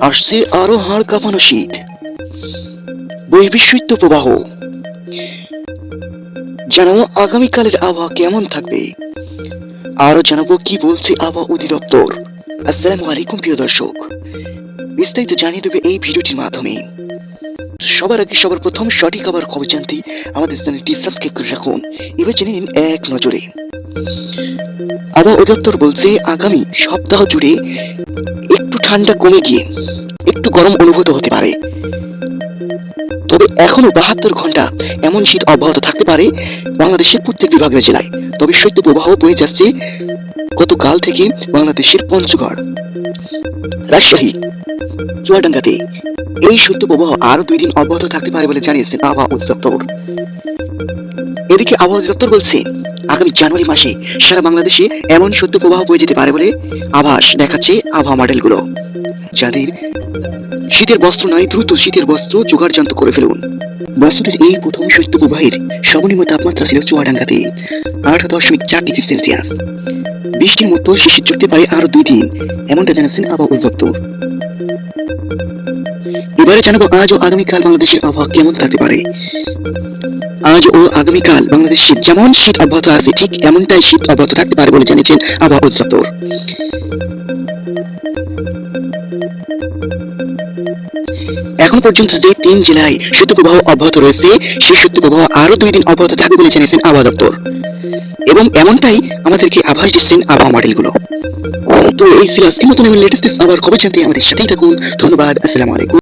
আসছে আরও হাড় কাঁপানো শীত। বহির্বিশ্বত্ব প্রবাহ। জানাব আগামীকালের আবহাওয়া কেমন থাকবে। আরও জানাব কি বলছে আবহাওয়া অধিদপ্তর। আসসালামু আলাইকুম, প্রিয় দর্শক। বিস্তারিত জানিয়ে দেবে এই ভিডিওটির মাধ্যমে। সবার আগে সবার প্রথম সঠিক আবার খবর জানতে আমাদের চ্যানেলটি সাবস্ক্রাইব করে রাখুন। এবার জেনে নিন এক নজরে। আবহাওয়া অধিদপ্তর বলছে, আগামী সপ্তাহ জুড়ে ঠান্ডা কমে গিয়ে একটু গরম অনুভূত হতে পারে। তবে এখনও বাহাত্তর ঘণ্টা এমন শীত অব্যাহত থাকতে পারে বাংলাদেশের প্রত্যেক বিভাগীয় জেলায়। তবে শৈত্য প্রবাহ বয়ে যাচ্ছে গতকাল থেকে বাংলাদেশের পঞ্চগড়। রাজশাহী, চুয়াডাঙ্গাতে এই শৈত্য প্রবাহ আরও দুই দিন অব্যাহত থাকতে পারে বলে জানিয়েছেন আবহাওয়া অধিদপ্তর। এদিকে আবহাওয়া অধিদপ্তর বলছে, আগামী জানুয়ারি মাসে সারা বাংলাদেশে এমন শৈত্য প্রবাহ বয়ে যেতে পারে বলে আভাস দেখাচ্ছে আবহাওয়া মডেলগুলো যাদের শীতের বস্ত্র নয় দ্রুত শীতের বস্ত্র জোগাড়যন্ত্র করে ফেলুন। বছরের এই প্রথম শৈত্য প্রবাহের সর্বনিম্ন তাপমাত্রা ছিল চুয়াডাঙ্গাতে আট দশমিক চার ডিগ্রি সেলসিয়াস। বৃষ্টির মতো শিশির চড়তে পারে আরও দুই দিন, এমনটা জানাচ্ছেন আবহাওয়া অধিদপ্তর এবারে জানাব আজ ও আগামীকাল বাংলাদেশের আবহাওয়া কেমন থাকতে পারে। আজ ও আগামীকাল বাংলাদেশে যেমন শীত অব্যাহত আছে, ঠিক এমনটাই শীত অব্যাহত থাকতে পারে বলে জানিয়েছেন আবহাওয়া অধিদপ্তর। এখন পর্যন্ত যে তিন জেলায় শৈত্যপ্রবাহ অব্যাহত রয়েছে, সেই শৈত্যপ্রবাহ আরও দুই দিন অব্যাহত থাকবে বলে জানিয়েছেন আবহাওয়া দপ্তর। এবং এমনটাই আমাদেরকে আভাস দিচ্ছেন আবহাওয়া মডেলগুলো তো এই ছিল আজকের মতন লেটেস্ট আবার খবর। জানতে আমাদের সাথেই থাকুন। ধন্যবাদ। আসসালামু আলাইকুম।